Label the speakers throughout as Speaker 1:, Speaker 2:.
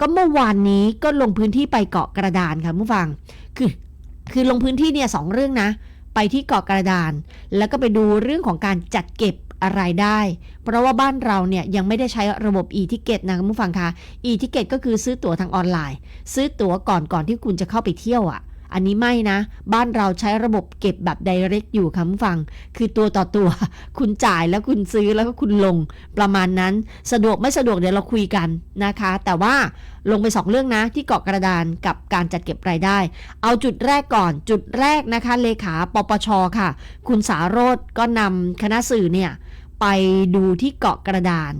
Speaker 1: ก็เมื่อวานนี้ก็ลงพื้นที่ไปเกาะกระดานค่ะผู้ฟัง คือคือลงพื้นที่เนี่ยสองเรื่องนะ ไปที่เกาะกระดาน แล้วก็ไปดูเรื่องของการจัดเก็บอะไรได้ เพราะว่าบ้านเราเนี่ยยังไม่ได้ใช้ระบบ e-ticket นะคุณผู้ฟังคะ e-ticket ก็คือซื้อตั๋วทางออนไลน์ ซื้อตั๋วก่อนก่อนที่คุณจะเข้าไปเที่ยวอะ่ะ อันนี้ไม่นะ บ้านเราใช้ระบบเก็บแบบ direct อยู่ค่ะคุณผู้ฟัง คือตัวต่อตัว คุณจ่ายแล้วคุณซื้อแล้วก็คุณลงประมาณนั้น สะดวกไม่สะดวกเดี๋ยวเราคุยกันนะคะ แต่ว่าลงไปสองเรื่องนะ ที่เกาะกระดานกับการจัดเก็บรายได้ เอาจุดแรกก่อนจุดแรกนะคะ เลขาปปชค่ะ คุณสาโรธก็นำคณะสื่อเนี่ยไปดูที่เกาะกระดาน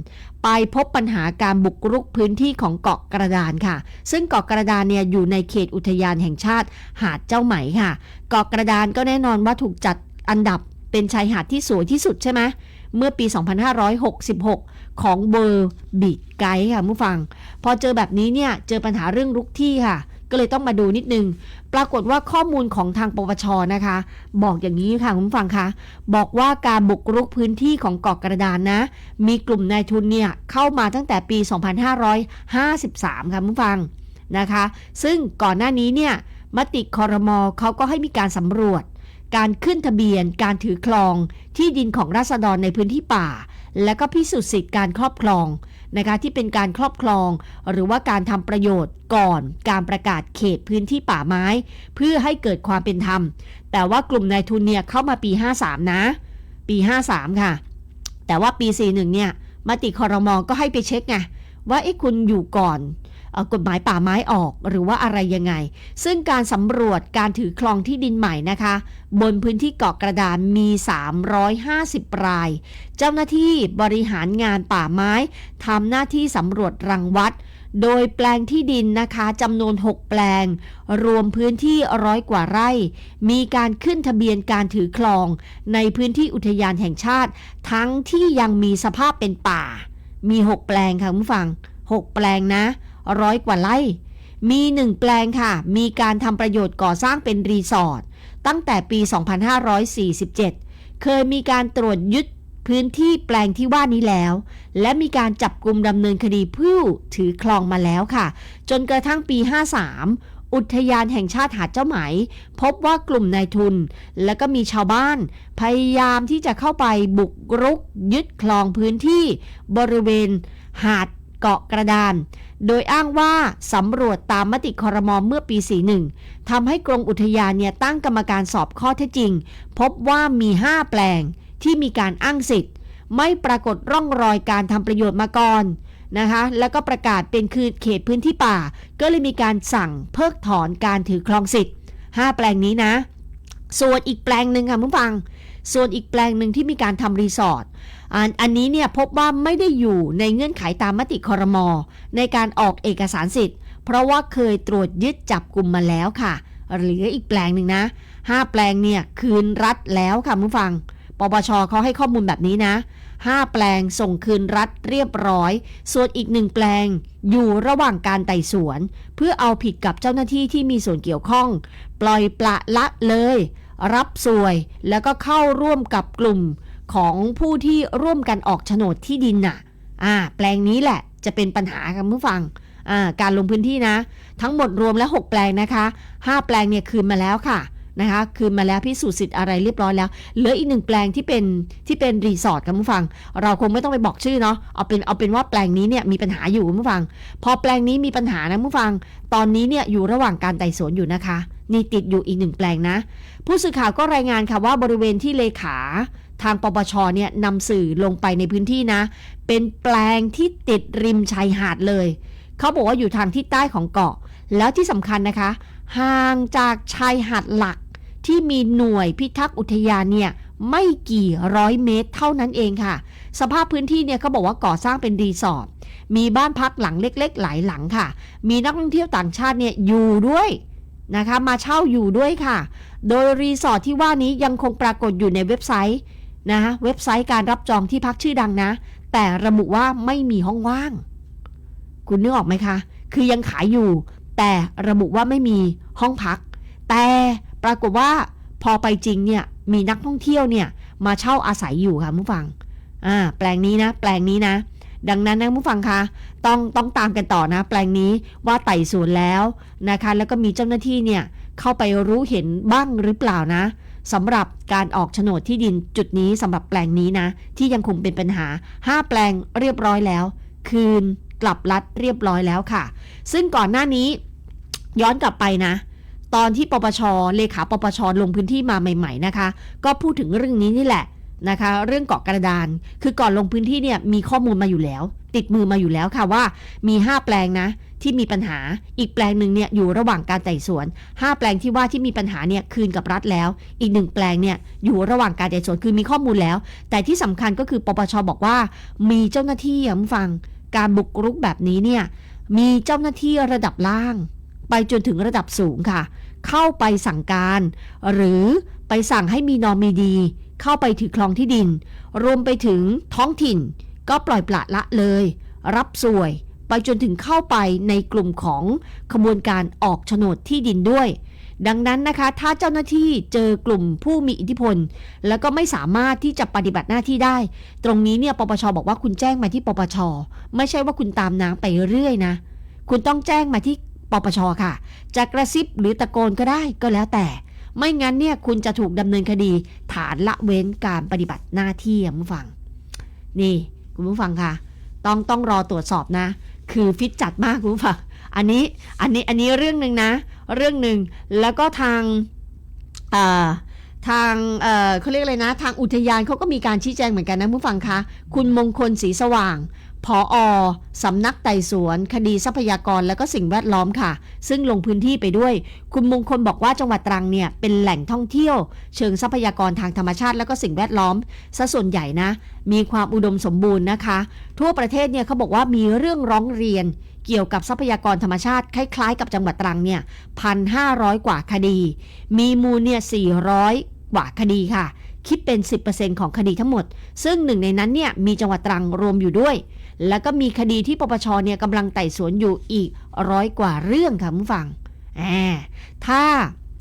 Speaker 1: ไปพบปัญหาการบุกรุกพื้นที่ของเกาะกระดานค่ะ ซึ่งเกาะกระดานเนี่ยอยู่ในเขตอุทยานแห่งชาติหาดเจ้าไหมค่ะ เกาะกระดานก็แน่นอนว่าถูกจัดอันดับเป็นชายหาดที่สวยที่สุดใช่ไหมเมื่อปี 2566 ของเบอร์บีดไกด์ค่ะผู้ฟัง พอเจอแบบนี้เนี่ย เจอปัญหาเรื่องรุกที่ค่ะ ก็เลยต้องมาดูนิดนึง ปรากฏว่าข้อมูลของทางปปชนะคะ บอกอย่างนี้ค่ะคุณฟังคะ บอกว่าการบุกรุกพื้นที่ของเกาะกระดานนะ มีกลุ่มนายทุนเนี่ยเข้ามาตั้งแต่ปี 2553 ค่ะคุณฟังนะคะ ซึ่งก่อนหน้านี้เนี่ยมติคอรมอเขาก็ให้มีการสำรวจ การขึ้นทะเบียน การถือครอง ที่ดินของราษฎรในพื้นที่ป่า และก็พิสูจน์สิทธิ์การครอบครอง นะคะที่เป็นการครอบครอง หรือว่าการทำประโยชน์ก่อนการประกาศเขตพื้นที่ป่าไม้ เพื่อให้เกิดความเป็นธรรม แต่ว่ากลุ่มนายทุนเนี่ยเข้ามาปี 53 นะ ปี 53 ค่ะ แต่ว่าปี 41 เนี่ยมติคอรมอก็ให้ไปเช็คไงว่าไอ้คุณอยู่ก่อน กฎหมายป่าไม้ออกหรือว่าอะไรยังไง ซึ่งการสำรวจการถือครองที่ดินใหม่นะคะ บนพื้นที่เกาะกระดานมี 350 ราย เจ้าหน้าที่บริหารงานป่าไม้ทำหน้าที่สำรวจรังวัด โดยแปลงที่ดินนะคะจำนวน 6 แปลง รวมพื้นที่ร้อยกว่าไร่ มีการขึ้นทะเบียนการถือครอง ในพื้นที่อุทยานแห่งชาติ ทั้งที่ยังมีสภาพเป็นป่า มี 6 แปลงค่ะคุณฟัง 6 แปลงนะ ร้อยกว่าไร่ มีหนึ่งแปลงค่ะ มีการทำประโยชน์ก่อสร้างเป็นรีสอร์ทตั้งแต่ปี 2547 เคยมีการตรวจยึดพื้นที่แปลงที่ว่านี้แล้ว และมีการจับกลุ่มดำเนินคดีผู้ถือครองมาแล้วค่ะ จนกระทั่งปี 53อุทยานแห่งชาติหาดเจ้าไหม พบว่ากลุ่มนายทุน และก็มีชาวบ้าน พยายามที่จะเข้าไปบุกรุกยึดคลองพื้นที่ บริเวณ หาด เกาะกระดาน โดยอ้างว่าสำรวจตามมติคอรมอเมื่อปี 41ทำให้กรมอุทยานเนี่ยตั้งกรรมการสอบข้อเท็จจริง พบว่ามี 5 แปลงที่มีการอ้างสิทธิ์ ไม่ปรากฏร่องรอยการทำประโยชน์มาก่อนนะคะ แล้วก็ประกาศเป็นคือเขตพื้นที่ป่า ก็เลยมีการสั่งเพิกถอนการถือครองสิทธิ์ 5 แปลงนี้นะ ส่วนอีกแปลงหนึ่งค่ะผู้ฟัง ส่วนอีกแปลงหนึ่งที่มีการทำรีสอร์ทอันอันนี้เนี่ยพบว่าไม่ได้อยู่ในเงื่อนไขตามมติคอรมอในการออกเอกสารสิทธิ์ เพราะว่าเคยตรวจยึดจับกลุ่มมาแล้วค่ะเหลืออีกแปลงหนึ่งนะห้าแปลงเนี่ยคืนรัฐแล้วค่ะผู้ฟัง ปปชเขาให้ข้อมูลแบบนี้นะห้าแปลงส่งคืนรัฐเรียบร้อย ส่วนอีกหนึ่งแปลงอยู่ระหว่างการไต่สวน เพื่อเอาผิดกับเจ้าหน้าที่ที่มีส่วนเกี่ยวข้อง ปล่อยปละละเลย รับสวยแล้วก็เข้าร่วมกับกลุ่มของผู้ที่ร่วมกันออกโฉนดที่ดินน่ะอ่าแปลงนี้แหละจะเป็นปัญหากับผู้ฟังอ่าการลงพื้นที่นะ ทั้งหมดรวมแล้ว 6 แปลงนะคะ 5 แปลงเนี่ยคืนมาแล้วค่ะ นะคะคืนมาแล้วพิสูจน์สิทธิ์อะไรเรียบร้อยแล้ว เหลืออีกหนึ่งแปลงที่เป็นที่เป็นรีสอร์ทค่ะผู้ฟัง เราคงไม่ต้องไปบอกชื่อเนาะเอาเป็นเอาเป็นว่าแปลงนี้เนี่ยมีปัญหาอยู่คุณผู้ฟัง พอแปลงนี้มีปัญหานะผู้ฟัง ตอนนี้เนี่ยอยู่ระหว่างการไต่สวนอยู่นะคะนี่ติดอยู่อีกหนึ่งแปลงนะ ผู้สื่อข่าวก็รายงานค่ะว่าบริเวณที่เลขาทางปปชเนี่ยนำสื่อลงไปในพื้นที่นะ เป็นแปลงที่ติดริมชายหาดเลย เขาบอกว่าอยู่ทางทิศใต้ของเกาะ แล้วที่สำคัญนะคะ ห่างจากชายหาดหลัก ที่มีหน่วยพิทักษ์อุทยานเนี่ยไม่กี่ร้อยเมตรเท่านั้นเองค่ะ สภาพพื้นที่เนี่ยเขาบอกว่าก่อสร้างเป็นรีสอร์ทมีบ้านพักหลังเล็ก ๆ หลายหลังค่ะ มีนักท่องเที่ยวต่างชาติเนี่ยอยู่ด้วยนะคะ มาเช่าอยู่ด้วยค่ะ โดยรีสอร์ทที่ว่านี้ยังคงปรากฏอยู่ในเว็บไซต์นะเว็บไซต์การรับจองที่พักชื่อดังนะ แต่ระบุว่าไม่มีห้องว่าง คุณนึกออกไหมคะ คือยังขายอยู่ แต่ระบุว่าไม่มีห้องพัก แต่ ปรากฏว่าพอไปจริงเนี่ยมีนักท่องเที่ยวเนี่ยมาเช่าอาศัยอยู่ค่ะผู้ฟังอ่าแปลงนี้นะ แปลงนี้นะ ดังนั้นนะผู้ฟังคะต้องต้องตามกันต่อนะ แปลงนี้ว่าไต่สวนแล้วนะคะ แล้วก็มีเจ้าหน้าที่เนี่ยเข้าไปรู้เห็นบ้างหรือเปล่านะสำหรับการออกโฉนดที่ดินจุดนี้สำหรับแปลงนี้นะ ที่ยังคงเป็นปัญหา 5 แปลงเรียบร้อยแล้ว คืนกลับรัดเรียบร้อยแล้วค่ะ ซึ่งก่อนหน้านี้ย้อนกลับไปนะ ตอนที่ปปช เลขาปปช ลงพื้นที่มาใหม่ ๆ นะคะ ก็พูดถึงเรื่องนี้นี่แหละนะคะ เรื่องเกาะกระดาน คือก่อนลงพื้นที่เนี่ยมีข้อมูลมาอยู่แล้ว ติดมือมาอยู่แล้วค่ะว่ามี 5 แปลงนะที่มีปัญหา อีกแปลงหนึ่งเนี่ยอยู่ระหว่างการไต่สวน 5 แปลงที่ว่าที่มีปัญหาเนี่ยคืนกับรัฐแล้ว อีกหนึ่งแปลงเนี่ยอยู่ระหว่างการไต่สวนคือมีข้อมูลแล้ว แต่ที่สำคัญก็คือปปชบอกว่า มีเจ้าหน้าที่อะคุณฟัง การบุกรุกแบบนี้เนี่ยมีเจ้าหน้าที่ระดับล่าง ไปจนถึงระดับสูงค่ะ เข้าไปสั่งการ หรือไปสั่งให้มีนอมีดี เข้าไปถือครองที่ดิน รวมไปถึงท้องถิ่น ก็ปล่อยปละละเลย รับสวย ไปจนถึงเข้าไปในกลุ่มของขบวนการออกโฉนดที่ดินด้วย ดังนั้นนะคะ ถ้าเจ้าหน้าที่เจอกลุ่มผู้มีอิทธิพล แล้วก็ไม่สามารถที่จะปฏิบัติหน้าที่ได้ ตรงนี้เนี่ยปปชบอกว่าคุณแจ้งมาที่ปปชไม่ใช่ว่าคุณตามน้ำไปเรื่อยนะคุณต้องแจ้งมาที่ ปปชค่ะ จะกระซิบหรือตะโกนก็ได้ก็แล้วแต่ ไม่งั้นเนี่ยคุณจะถูกดำเนินคดี ฐานละเว้นการปฏิบัติหน้าที่คุณผู้ฟัง นี่คุณผู้ฟังค่ะ ต้องต้องรอตรวจสอบนะ คือฟิตจัดมากคุณผู้ฟังอันนี้อันนี้อันนี้เรื่องหนึ่งนะ เรื่องหนึ่งแล้วก็ทางทางเเขาเรียกอะไรนะ ทางอุทยานเขาก็มีการชี้แจงเหมือนกันนะผู้ฟังคะ คุณมงคลศรีสว่าง ผออสำนักไต่สวน คดีทรัพยากรและก็สิ่งแวดล้อมค่ะ ซึ่งลงพื้นที่ไปด้วย คุณมงคลบอกว่าจังหวัดตรังเนี่ยเป็นแหล่งท่องเที่ยว เชิงทรัพยากรทางธรรมชาติและก็สิ่งแวดล้อมซะส่วนใหญ่นะ มีความอุดมสมบูรณ์นะคะ ทั่วประเทศเนี่ยเขาบอกว่ามีเรื่องร้องเรียน เกี่ยวกับทรัพยากรธรรมชาติ คล้ายๆ กับจังหวัดตรังเนี่ยพันห้าร้อยกว่าคดี มีมูลเนี่ยสี่ร้อยกว่าคดีค่ะ คิดเป็น 10%ของคดีทั้งหมด ซึ่งหนึ่งในนั้นเนี่ยมีจังหวัดตรังรวมอยู่ด้วย แล้วก็มีคดีที่ปปชเนี่ยกำลังไต่สวนอยู่อีกร้อยกว่าเรื่องค่ะผู้ฟังแอบถ้า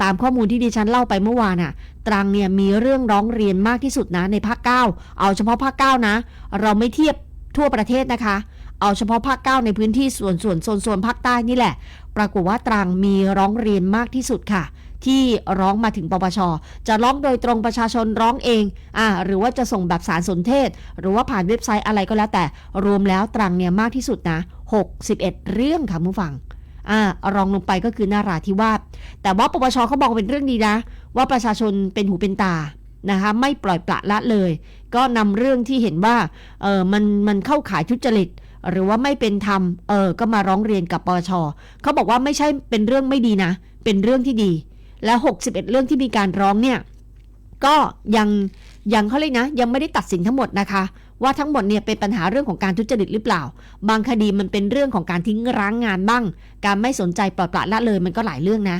Speaker 1: ตามข้อมูลที่ดิฉันเล่าไปเมื่อวานน่ะ ตรังเนี่ยมีเรื่องร้องเรียนมากที่สุดนะในภาค 9 เอาเฉพาะภาค 9 นะ เราไม่เทียบทั่วประเทศนะคะ เอาเฉพาะภาค 9 ในพื้นที่ส่วนส่วนโซนโซนภาคใต้นี่แหละ ปรากฏว่าตรังมีร้องเรียนมากที่สุดค่ะ ที่ร้องมาถึงปปช จะร้องโดยตรงประชาชนร้องเองอ่าหรือว่าจะส่งแบบสารสนเทศ หรือว่าผ่านเว็บไซต์อะไรก็แล้วแต่ รวมแล้วตรังเนี่ยมากที่สุดนะ 61 เรื่องค่ะผู้ฟังอ่ารองลงไปก็คือนาราธิวาสแต่ว่าปปชเขาบอกเป็นเรื่องดีนะ ว่าประชาชนเป็นหูเป็นตานะคะไม่ปล่อยปละละเลย ก็นำเรื่องที่เห็นว่าเออมันมันเข้าขายทุจริต หรือว่าไม่เป็นธรรมเออก็มาร้องเรียนกับปปชเขาบอกว่าไม่ใช่เป็นเรื่องไม่ดีนะ เป็นเรื่องที่ดี และ 61 เรื่องที่มีการร้องเนี่ยก็ยังยังเขาเลยนะ ยังไม่ได้ตัดสินทั้งหมดนะคะ ว่าทั้งหมดเนี่ยเป็นปัญหาเรื่องของการทุจริตหรือเปล่า บางคดีมันเป็นเรื่องของการทิ้งร้างงานบ้าง การไม่สนใจปล่อยปละละเลยมันก็หลายเรื่องนะ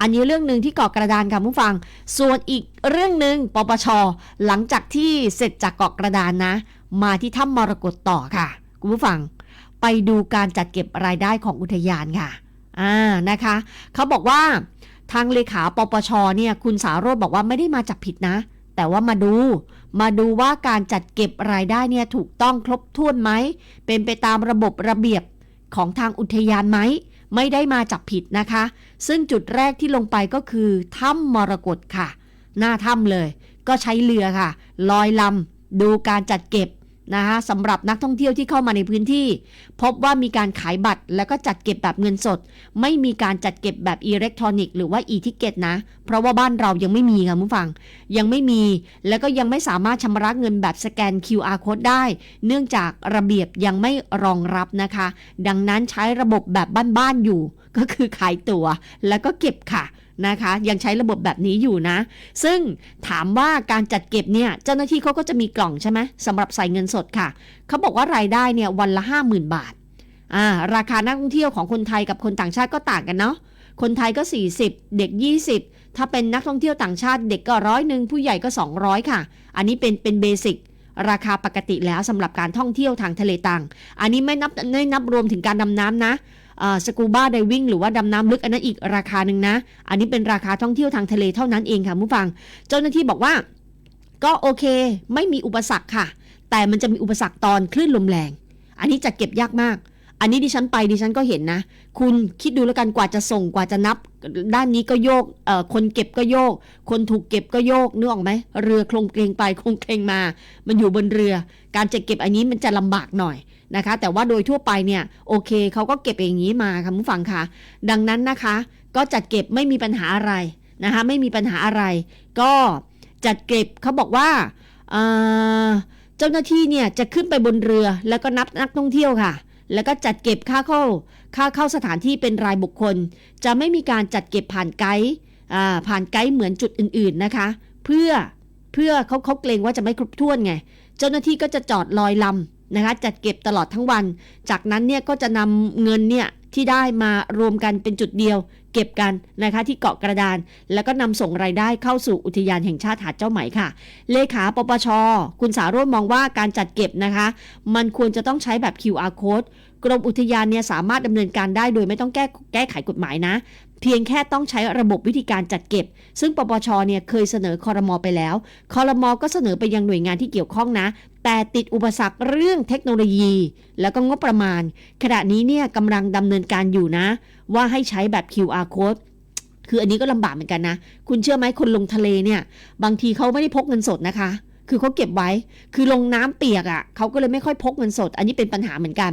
Speaker 1: อันนี้เรื่องหนึ่งที่เกาะกระดานค่ะผู้ฟัง ส่วนอีกเรื่องหนึ่งปปช หลังจากที่เสร็จจากเกาะกระดานนะ มาที่ถ้ำมรกตต่อค่ะคุณผู้ฟัง ไปดูการจัดเก็บรายได้ของอุทยานค่ะอ่านะคะ เขาบอกว่า ทางเลขาปปชเนี่ยคุณสารโรธบอกว่าไม่ได้มาจับผิดนะ แต่ว่ามาดู มาดูว่าการจัดเก็บรายได้เนี่ยถูกต้องครบถ้วนไหม เป็นไปตามระบบระเบียบของทางอุทยานไหม ไม่ได้มาจับผิดนะคะ ซึ่งจุดแรกที่ลงไปก็คือถ้ำมรกตค่ะ หน้าถ้ำเลย ก็ใช้เรือค่ะ ลอยลำดูการจัดเก็บ นะคะสำหรับนักท่องเที่ยวที่เข้ามาในพื้นที่ พบว่ามีการขายบัตร แล้วก็จัดเก็บแบบเงินสด ไม่มีการจัดเก็บแบบอิเล็กทรอนิกส์หรือว่า e-ticket นะ เพราะว่าบ้านเรายังไม่มีค่ะผู้ฟัง ยังไม่มีแล้วก็ยังไม่สามารถชำระเงินแบบสแกน QR code ได้ เนื่องจากระเบียบยังไม่รองรับนะคะ ดังนั้นใช้ระบบแบบบ้านๆอยู่ ก็คือขายตั๋วแล้วก็เก็บค่ะ นะคะ ยังใช้ระบบแบบนี้อยู่นะ ซึ่งถามว่าการจัดเก็บเนี่ยเจ้าหน้าที่เขาก็จะมีกล่องใช่ไหมสำหรับใส่เงินสดค่ะ เขาบอกว่ารายได้เนี่ยวันละ 50,000 บาทอ่าราคานักท่องเที่ยวของคนไทยกับคนต่างชาติก็ต่างกันเนาะคนไทยก็ 40 เด็ก 20 ถ้าเป็นนักท่องเที่ยวต่างชาติเด็กก็ร้อยหนึ่งผู้ใหญ่ก็ 200 ค่ะ อันนี้เป็นเป็นเบสิกราคาปกติแล้วสำหรับการท่องเที่ยวทางทะเลต่าง อันนี้ไม่นับไม่นับรวมถึงการดำน้ำนะ สกูบ้าไดวิ่งหรือว่าดำน้ำลึกอันนั้นอีกราคาหนึ่งนะ อันนี้เป็นราคาท่องเที่ยวทางทะเลเท่านั้นเองค่ะผู้ฟัง เจ้าหน้าที่บอกว่าก็โอเค ไม่มีอุปสรรคค่ะ แต่มันจะมีอุปสรรคตอนคลื่นลมแรง อันนี้จัดเก็บยากมาก อันนี้ดิฉันไปดิฉันก็เห็นนะ คุณคิดดูแล้วกันกว่าจะส่งกว่าจะนับ ด้านนี้ก็โยกคนเก็บก็โยก คนถูกเก็บก็โยกนึกออกไหมเรือโครงเกรงไปโครงเกรงมา มันอยู่บนเรือ การจัดเก็บอันนี้มันจะลำบากหน่อย นะคะ แต่ว่าโดยทั่วไปเนี่ยโอเคเขาก็เก็บอย่างนี้มาค่ะผู้ฟังค่ะ ดังนั้นนะคะ ก็จัดเก็บไม่มีปัญหาอะไรนะคะไม่มีปัญหาอะไร ก็จัดเก็บเขาบอกว่าเจ้าหน้าที่เนี่ยจะขึ้นไปบนเรือแล้วก็นับนักท่องเที่ยวค่ะ แล้วก็จัดเก็บค่าเข้าค่าเข้าสถานที่เป็นรายบุคคล จะไม่มีการจัดเก็บผ่านไกด์ผ่านไกด์เหมือนจุดอื่นๆนะคะ เพื่อเพื่อเขาเขาเกรงว่าจะไม่ครบถ้วนไง เจ้าหน้าที่ก็จะจอดลอยลำ นะคะจัดเก็บตลอดทั้งวัน จากนั้นเนี่ยก็จะนำเงินเนี่ยที่ได้มารวมกันเป็นจุดเดียว เก็บกันนะคะที่เกาะกระดาน แล้วก็นำส่งรายได้เข้าสู่อุทยานแห่งชาติหาดเจ้าไหมค่ะ เลขาปปช คุณสารวมมองว่าการจัดเก็บนะคะ มันควรจะต้องใช้แบบ QR code กรมอุทยานเนี่ยสามารถดำเนินการได้โดยไม่ต้องแก้แก้ไขกฎหมายนะ เพียงแค่ต้องใช้ระบบวิธีการจัดเก็บ ซึ่งปปชเนี่ยเคยเสนอคอรมอไปแล้วคอรมอก็เสนอไปยังหน่วยงานที่เกี่ยวข้องนะ แต่ติดอุปสรรคเรื่องเทคโนโลยี แล้วก็งบประมาณ ขณะนี้เนี่ยกำลังดำเนินการอยู่นะ ว่าให้ใช้แบบ QR code คืออันนี้ก็ลำบากเหมือนกันนะ คุณเชื่อไหมคนลงทะเลเนี่ย บางทีเขาไม่ได้พกเงินสดนะคะ คือเขาเก็บไว้ คือลงน้ำเปียกอะ่ะเขาก็เลยไม่ค่อยพกเงินสด อันนี้เป็นปัญหาเหมือนกัน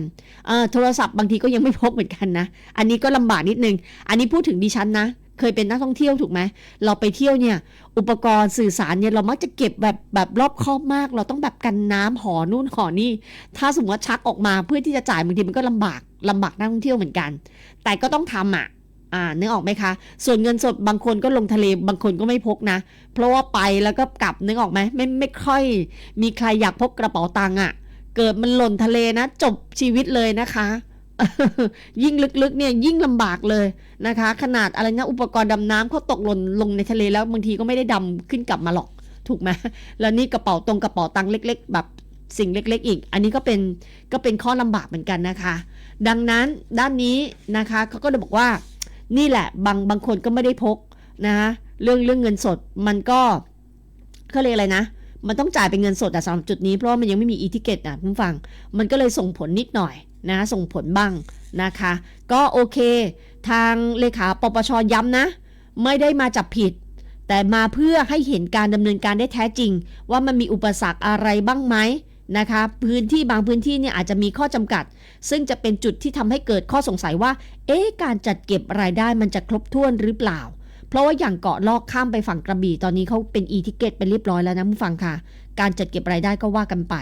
Speaker 1: โทรศัพท์บางทีก็ยังไม่พกเหมือนกันนะ อันนี้ก็ลำบากนิดนึง อันนี้พูดถึงดิฉันนะ เคยเป็นนักท่องเที่ยวถูกไหม เราไปเที่ยวเนี่ย อุปกรณ์สื่อสารเนี่ยเรามักจะเก็บแบบแบบรอบคอบมาก เราต้องแบบกันน้ำหอนู่นหอนี่ ถ้าสมมติว่าชักออกมาเพื่อที่จะจ่ายบางทีมันก็ลำบากลำบากนักท่องเที่ยวเหมือนกัน แต่ก็ต้องทำอะ อ่านึกออกไหมคะ ส่วนเงินสดบางคนก็ลงทะเลบางคนก็ไม่พกนะ เพราะว่าไปแล้วก็กลับนึกออกไหมไม่ไม่ค่อย มีใครอยากพกกระเป๋าตังค์อะ เกิดมันหล่นทะเลนะ จบชีวิตเลยนะคะ ยิ่งลึกๆเนี่ยยิ่งลำบากเลยนะคะ ขนาดอะไรนะอุปกรณ์ดำน้ำเขาตกหล่นลงในทะเลแล้วบางทีก็ไม่ได้ดำขึ้นกลับมาหรอกถูกไหมแล้วนี่กระเป๋าตรงกระเป๋าตังค์เล็ก ๆ แบบสิ่งเล็ก ๆ อีก อันนี้ก็เป็นก็เป็นข้อลำบากเหมือนกันนะคะ ดังนั้นด้านนี้นะคะเขาก็เลยบอกว่า นี่แหละบางบางคนก็ไม่ได้พกนะคะเรื่องเรื่องเงินสดมันก็เขาเรียกอะไรนะ มันต้องจ่ายเป็นเงินสดแต่สำหรับจุดนี้เพราะมันยังไม่มีอีทิเกตนะคุณฟัง มันก็เลยส่งผลนิดหน่อยนะส่งผลบ้างนะคะ ก็โอเค ทางเลขาปปชย้ำนะ ไม่ได้มาจับผิด แต่มาเพื่อให้เห็นการดำเนินการได้แท้จริง ว่ามันมีอุปสรรคอะไรบ้างไหม นะคะพื้นที่บางพื้นที่เนี่ยอาจจะมีข้อจำกัด ซึ่งจะเป็นจุดที่ทำให้เกิดข้อสงสัยว่า เอ๊ะการจัดเก็บรายได้มันจะครบถ้วนหรือเปล่า เพราะว่าอย่างเกาะลอกข้ามไปฝั่งกระบี่ตอนนี้เขาเป็นอีทิเกตไปเรียบร้อยแล้วนะผู้ฟังค่ะ การจัดเก็บรายได้ก็ว่ากันไป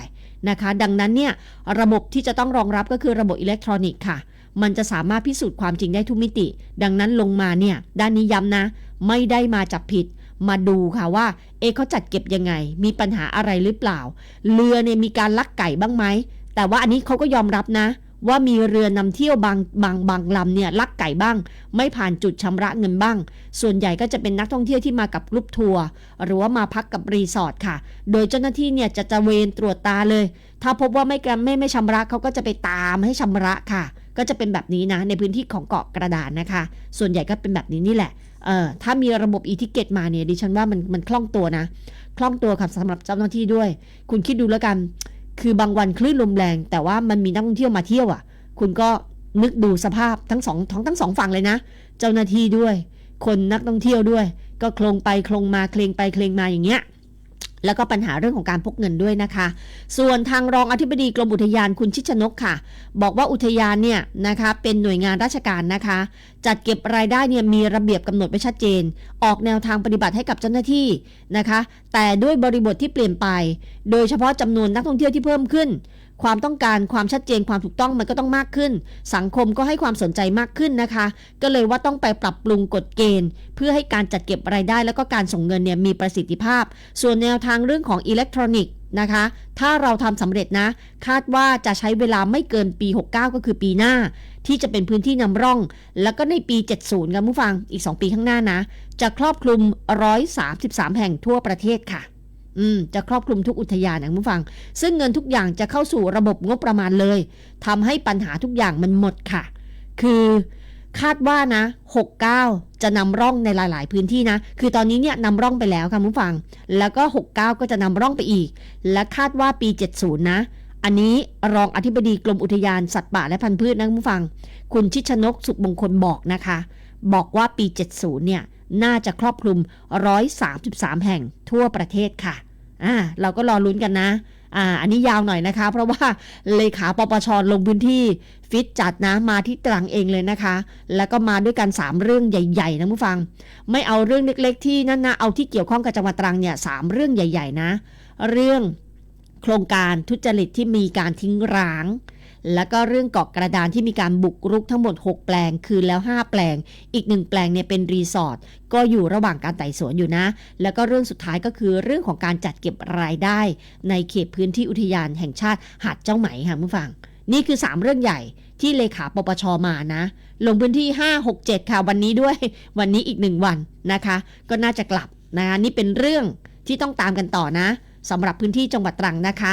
Speaker 1: นะคะ ดังนั้นเนี่ยระบบที่จะต้องรองรับก็คือระบบอิเล็กทรอนิกส์ค่ะ มันจะสามารถพิสูจน์ความจริงได้ทุกมิติ ดังนั้นลงมาเนี่ยด้านนี้ย้ำนะ ไม่ได้มาจับผิด มาดูค่ะว่า เอเขาจัดเก็บยังไง มีปัญหาอะไรหรือเปล่า เรือเนี่ยมีการลักไก่บ้างไหม แต่ว่าอันนี้เขาก็ยอมรับนะ ว่ามีเรือนำเที่ยวบางบางบางลำเนี่ยลักไก่บ้าง ไม่ผ่านจุดชำระเงินบ้าง ส่วนใหญ่ก็จะเป็นนักท่องเที่ยวที่มากับกรุ๊ปทัวร์หรือว่ามาพักกับรีสอร์ทค่ะ โดยเจ้าหน้าที่เนี่ยจะตระเวนตรวจตาเลย ถ้าพบว่าไม่กันไม่ไม่ชำระเขาก็จะไปตามให้ชำระค่ะ ก็จะเป็นแบบนี้นะในพื้นที่ของเกาะกระดานนะคะ ส่วนใหญ่ก็เป็นแบบนี้นี่แหละ เออถ้ามีระบบอีทิเกตมาเนี่ยดิฉันว่ามันมันคล่องตัวนะ คล่องตัวครับสำหรับเจ้าหน้าที่ด้วย คุณคิดดูแล้วกัน คือบางวันคลื่นลมแรง แต่ว่ามันมีนักท่องเที่ยวมาเที่ยวอะ คุณก็นึกดูสภาพทั้งสองทั้งทั้งสองฝั่งเลยนะ เจ้าหน้าที่ด้วย คนนักท่องเที่ยวด้วย ก็โคลงไปโคลงมาเคลงไปเคลงมาอย่างเงี้ย แล้วก็ปัญหาเรื่องของการพกเงินด้วยนะคะ ส่วนทางรองอธิบดีกรมอุทยานคุณชิชนกค่ะ บอกว่าอุทยานเนี่ยนะคะเป็นหน่วยงานราชการนะคะ จัดเก็บรายได้เนี่ยมีระเบียบกำหนดไว้ชัดเจน ออกแนวทางปฏิบัติให้กับเจ้าหน้าที่นะคะ แต่ด้วยบริบทที่เปลี่ยนไป โดยเฉพาะจำนวนนักท่องเที่ยวที่เพิ่มขึ้นความต้องการความชัดเจนความถูกต้องมันก็ต้องมากขึ้น สังคมก็ให้ความสนใจมากขึ้นนะคะ ก็เลยว่าต้องไปปรับปรุงกฎเกณฑ์ เพื่อให้การจัดเก็บรายได้ แล้วก็การส่งเงินเนี่ยมีประสิทธิภาพ ส่วนแนวทางเรื่องของอิเล็กทรอนิกส์นะคะ ถ้าเราทำสำเร็จนะ คาดว่าจะใช้เวลาไม่เกินปี 69 ก็คือปีหน้า ที่จะเป็นพื้นที่นำร่อง แล้วก็ในปี 70กันผู้ฟังอีก 2 ปีข้างหน้านะ จะครอบคลุม 133 แห่งทั่วประเทศค่ะ อืมจะครอบคลุมทุกอุทยานนะคุณผู้ฟัง ซึ่งเงินทุกอย่างจะเข้าสู่ระบบงบประมาณเลยทำให้ปัญหาทุกอย่างมันหมดค่ะ คือคาดว่านะ 69 จะนำร่องในหลาย ๆ พื้นที่นะ คือตอนนี้เนี่ยนำร่องไปแล้วค่ะคุณผู้ฟัง แล้วก็ 69 ก็จะนำร่องไปอีก และคาดว่าปี 70 นะ อันนี้รองอธิบดีกรมอุทยานสัตว์ป่าและพันธุ์พืชนะคุณผู้ฟัง คุณชิดชนกสุขมงคลบอกนะคะ บอกว่าปี 70 เนี่ย น่าจะครอบคลุม 133 แห่งทั่วประเทศค่ะอ่าเราก็รอลุ้นกันนะอ่าอันนี้ยาวหน่อยนะคะ เพราะว่าเลขาปปชลงพื้นที่ฟิตจัดนะมาที่ตรังเองเลยนะคะ แล้วก็มาด้วยกัน 3 เรื่องใหญ่ๆนะผู้ฟัง ไม่เอาเรื่องเล็กๆ ที่นั่นนะเอาที่เกี่ยวข้องกับจังหวัดตรังเนี่ยสามเรื่องใหญ่ ๆ นะ เรื่องโครงการทุจริตที่มีการทิ้งร้าง แล้วก็เรื่องเกาะกระดานที่มีการบุกรุกทั้งหมด 6 แปลง คืนแล้ว 5 แปลง อีก 1 แปลงเนี่ยเป็นรีสอร์ท ก็อยู่ระหว่างการไต่สวนอยู่นะ แล้วก็เรื่องสุดท้ายก็คือเรื่องของการจัดเก็บรายได้ ในเขตพื้นที่อุทยานแห่งชาติหาดเจ้าไหมค่ะผู้ฟัง นี่คือ 3 เรื่องใหญ่ที่เลขาปปชมานะ ลงพื้นที่ 5 6 7 ค่ะวันนี้ด้วย วันนี้อีก 1 วันนะคะ ก็น่าจะกลับนะคะนี่เป็นเรื่องที่ต้องตามกันต่อนะสำหรับพื้นที่จังหวัดตรังนะคะ